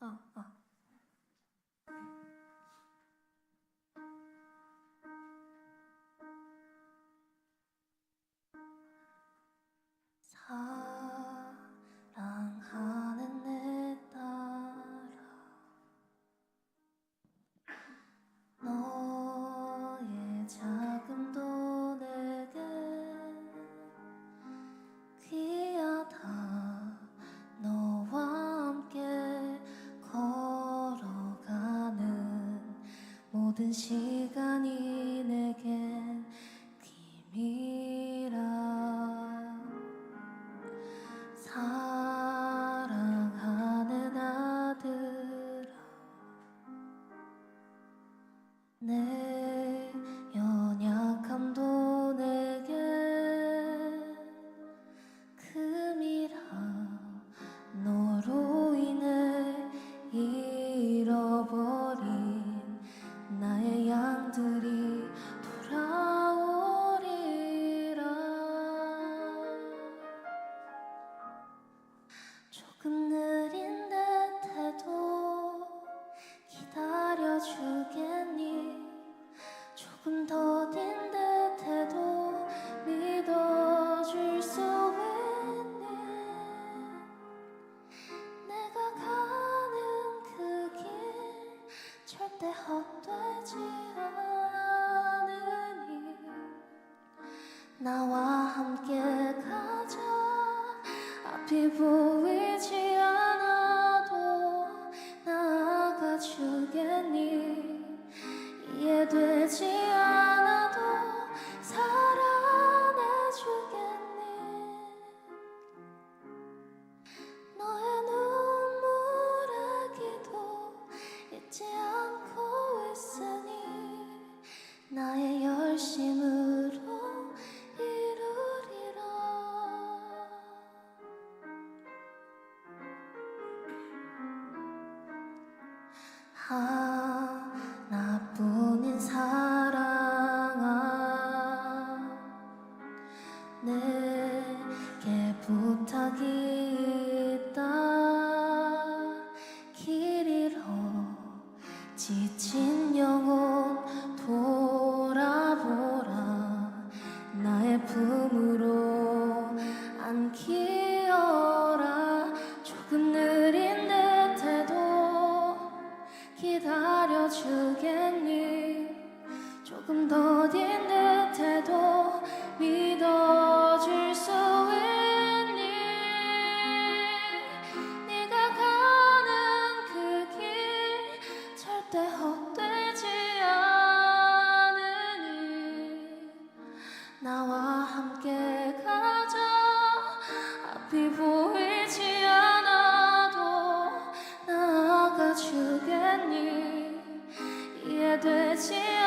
嗯嗯。分析。 절대 헛되지 않으니 나와 함께 가자. 앞이 보이지 하나뿐인 사랑아. 내게 부탁이 있다. 길 잃어 지친 영혼 돌아보라. 나의 품으로 안길 꿈더딘 듯해도 믿어줄 수 있니? 네가 가는 그 길 절대 헛되지 않으니. 나와 함께 가자. 앞이 보이지 않아도 나가 주겠니? 이해되지